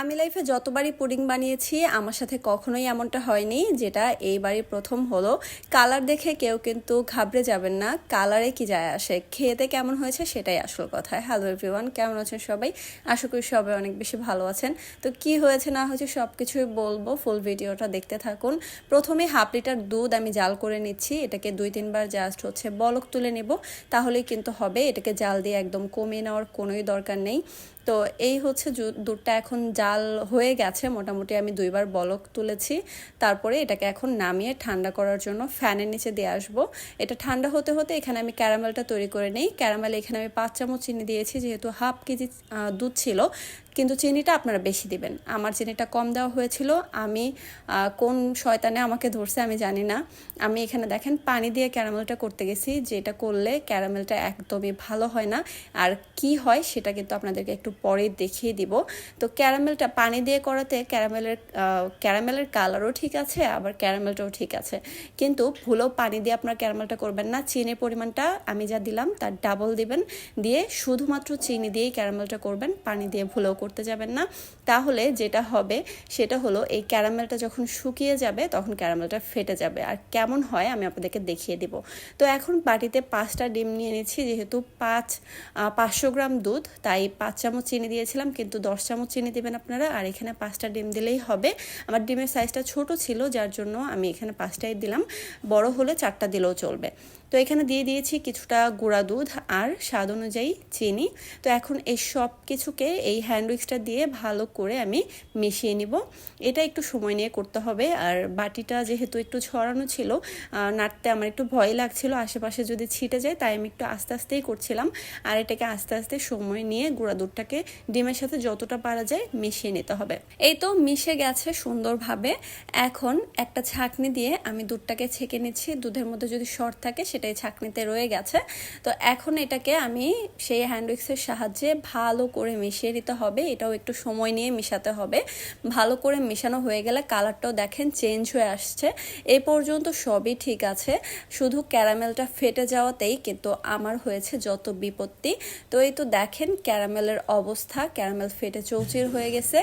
আমি লাইফে যতবারই পুডিং বানিয়েছি, আমার সাথে কখনোই এমনটা হয়নি, যেটা এইবারই প্রথম হলো। কালার দেখে কেউ কিন্তু ঘাবড়ে যাবেন না কালারে কি যায় আসে খেতে কেমন হয়েছে সেটাই আসল কথা। হ্যালো এভরিওয়ান কেমন আছেন সবাই? আশা করি সবাই অনেক বেশি ভালো আছেন। তো কি হয়েছে না হয়েছে সব কিছুই বলব ফুল ভিডিওটা দেখতে থাকুন। প্রথমে হাফ লিটার দুধ আমি জাল করে নিচ্ছি, এটাকে দুই তিনবার জাস্ট হচ্ছে বলক তুলে নেব, তাহলেই কিন্তু হবে, এটাকে জাল দিয়ে একদম কমিয়ে নেওয়ার কোনোই দরকার নেই। তো এই হচ্ছে দুধটা এখন জাল হয়ে গেছে। মোটামুটি আমি দুইবার বলক তুলেছি। তারপরে এটাকে এখন নামিয়ে ঠান্ডা করার জন্য ফ্যানের নিচে দিয়ে আসব। এটা ঠান্ডা হতে হতে এখানে আমি ক্যারামেলটা তৈরি করে নিই। ক্যারামেল এখানে আমি পাঁচ চামচ চিনি দিয়েছি, যেহেতু হাফ কেজি দুধ ছিল। কিন্তু চিনিটা আপনারা বেশি দিবেন। আমার চিনিটা কম দেওয়া হয়েছিল। আমি কোন শয়তানে আমাকে ধরছে আমি জানি না। আমি এখানে দেখেন পানি দিয়ে ক্যারামেলটা করতে গেছি। যেটা করলে ক্যারামেলটা একদমই ভালো হয় না। আর কি হয় সেটা কিন্তু আপনাদেরকে একটু পরে দেখিয়ে দিব। তো ক্যারামেলটা পানি দিয়ে করাতে ক্যারামেলের ক্যারামেলের কালারও ঠিক আছে, আবার ক্যারামেলটাও ঠিক আছে। কিন্তু ভুলেও পানি দিয়ে আপনার ক্যারামেলটা করবেন না। চিনির পরিমাণটা আমি যা দিলাম তার ডাবল দিবেন। দিয়ে শুধুমাত্র চিনি দিয়েই ক্যারামেলটা করবেন। পানি দিয়ে ভুলেও করতে যাবেন না। তাহলে যেটা হবে, সেটা হলো এই ক্যারামেলটা যখন শুকিয়ে যাবে, তখন ক্যারামেলটা ফেটে যাবে। আর কেমন হয়, আমি আপনাদেরকে দেখিয়ে দিব। তো এখন বাটিতে পাঁচটা ডিম নিয়ে নিচ্ছি, যেহেতু পাঁচ পাঁচশো গ্রাম দুধ, তাই পাঁচ চামচ চিনি দিয়েছিলাম, কিন্তু দশ চামচ চিনি দেবেন আপনারা, আর এখানে পাঁচটা ডিম দিলেই হবে। আমার ডিমের সাইজটা ছোট ছিল, যার জন্য আমি এখানে পাঁচটাই দিলাম। বড় হলে চারটা দিলেও চলবে। তো এখানে দিয়ে দিয়েছি কিছুটা গুঁড়া দুধ আর স্বাদ অনুযায়ী চিনি। তো এখন এই সব কিছুকে এই হ্যান্ড উইক্সটা দিয়ে ভালো করে আমি মিশিয়ে নিব। এটা একটু সময় নিয়ে করতে হবে। আর বাটিটা যেহেতু একটু ছড়ানো ছিল নাড়তে আমার একটু ভয় লাগছিল, আশেপাশে যদি ছিটে যায় তাই আমি একটু আস্তে আস্তেই করছিলাম। আর এটাকে আস্তে আস্তে সময় নিয়ে গুঁড়া দুধটাকে ডিমের সাথে যতটা পারা যায় মিশিয়ে নিতে হবে। এই তো মিশে গেছে সুন্দরভাবে। এখন একটা ছাঁকনি দিয়ে আমি দুধটাকে ছেঁকে নিচ্ছি। দুধের মধ্যে যদি শর্ট থাকে সেটাই ছাঁকনিতে রয়ে গেছে। তো এখন এটাকে আমি সেই হ্যান্ড উইক্সের সাহায্যে ভালো করে মিশিয়ে দিতে হবে। এটাও একটু সময় নিয়ে মিশাতে হবে। ভালো করে মেশানো হয়ে গেলে কালারটাও দেখেন চেঞ্জ হয়ে আসছে। এ পর্যন্ত সবই ঠিক আছে। শুধু ক্যারামেলটা ফেটে যাওয়াতেই কিন্তু আমার হয়েছে যত বিপত্তি। তো এই তো দেখেন ক্যারামেলের অবস্থা। ক্যারামেল ফেটে চৌচির হয়ে গেছে।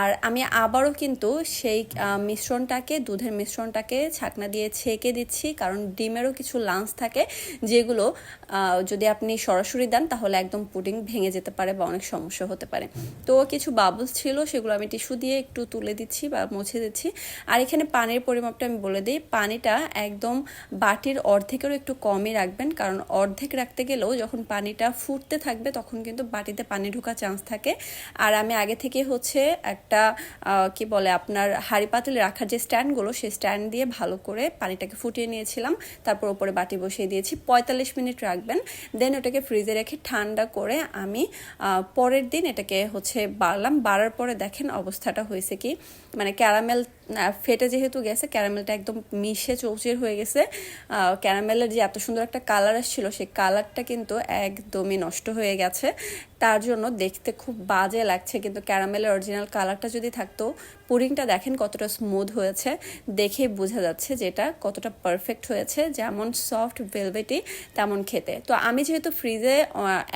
আর আমি আবারও কিন্তু সেই মিশ্রণটাকে, দুধের মিশ্রণটাকে ছাকনা দিয়ে ছেঁকে দিচ্ছি। কারণ ডিমেরও কিছু লাঞ্চ থাকে, যেগুলো যদি আপনি সরাসরি দেন, তাহলে একদম পুডিং ভেঙে যেতে পারে বা অনেক সমস্যা হতে পারে। তো কিছু বাবলস ছিল, সেগুলো আমি টিস্যু দিয়ে একটু তুলে দিচ্ছি বা মুছে দিচ্ছি। আর এখানে পানির পরিমাপটা আমি বলে দিই, পানিটা একদম বাটির অর্ধেকেরও একটু কমই রাখবেন, কারণ অর্ধেক রাখতে গেলেও যখন পানিটা ফুটতে থাকবে, তখন কিন্তু বাটিতে পানি ঢোকার চান্স থাকে। আর আমি আগে থেকে হচ্ছে একটা কি বলে, আপনার হাড়ি পাতিল রাখার যে স্ট্যান্ডগুলো, সেই স্ট্যান্ড দিয়ে ভালো করে পানিটাকে ফুটিয়ে নিয়েছিলাম। তারপর ওপরে বাটি বসিয়ে দিয়েছি, পঁয়তাল্লিশ মিনিট রাখবেন। দেন ওটাকে ফ্রিজে রেখে ঠান্ডা করে আমি পরের দিন এটাকে হচ্ছে বাড়লাম। বাড়ার পরে দেখেন অবস্থাটা হয়েছে কি? মানে ক্যারামেল ফেটে যেহেতু গেছে, ক্যারামেলটা একদম মিশে চৌচির হয়ে গেছে। ক্যারামেলের যে এত সুন্দর একটা কালার আসছিল, সেই কালারটা কিন্তু একদমই নষ্ট হয়ে গেছে। তার জন্য দেখতে খুব বাজে লাগছে, কিন্তু ক্যারামেলের অরিজিনাল কালারটা যদি থাকতো পুডিংটা দেখেন কতটা স্মুথ হয়েছে। দেখে বোঝা যাচ্ছে যেটা কতটা পারফেক্ট হয়েছে, যেমন সফট ভেলভেটি তেমন খেতে। তো আমি যেহেতু ফ্রিজে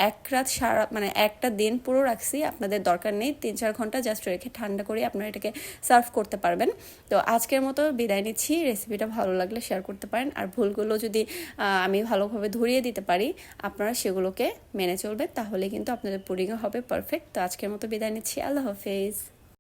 এক রাত সারা মানে একটা দিন পুরো রাখছি, আপনাদের দরকার নেই, তিন চার ঘণ্টা জাস্ট রেখে ঠান্ডা করে আপনারা এটাকে সার্ভ করতে পারবেন। তো আজকের মতো বিদায় নিচ্ছি। রেসিপিটা ভালো লাগলে শেয়ার করতে পারেন। আর ভুলগুলো যদি আমি ভালোভাবে ধরিয়ে দিতে পারি, আপনারা সেগুলোকে মেনে চলবেন। তাহলে কিন্তু আপনাদের পুডিংও হবে পারফেক্ট তো আজকের মতো বিদায় নিচ্ছি। আল্লাহ হাফেজ।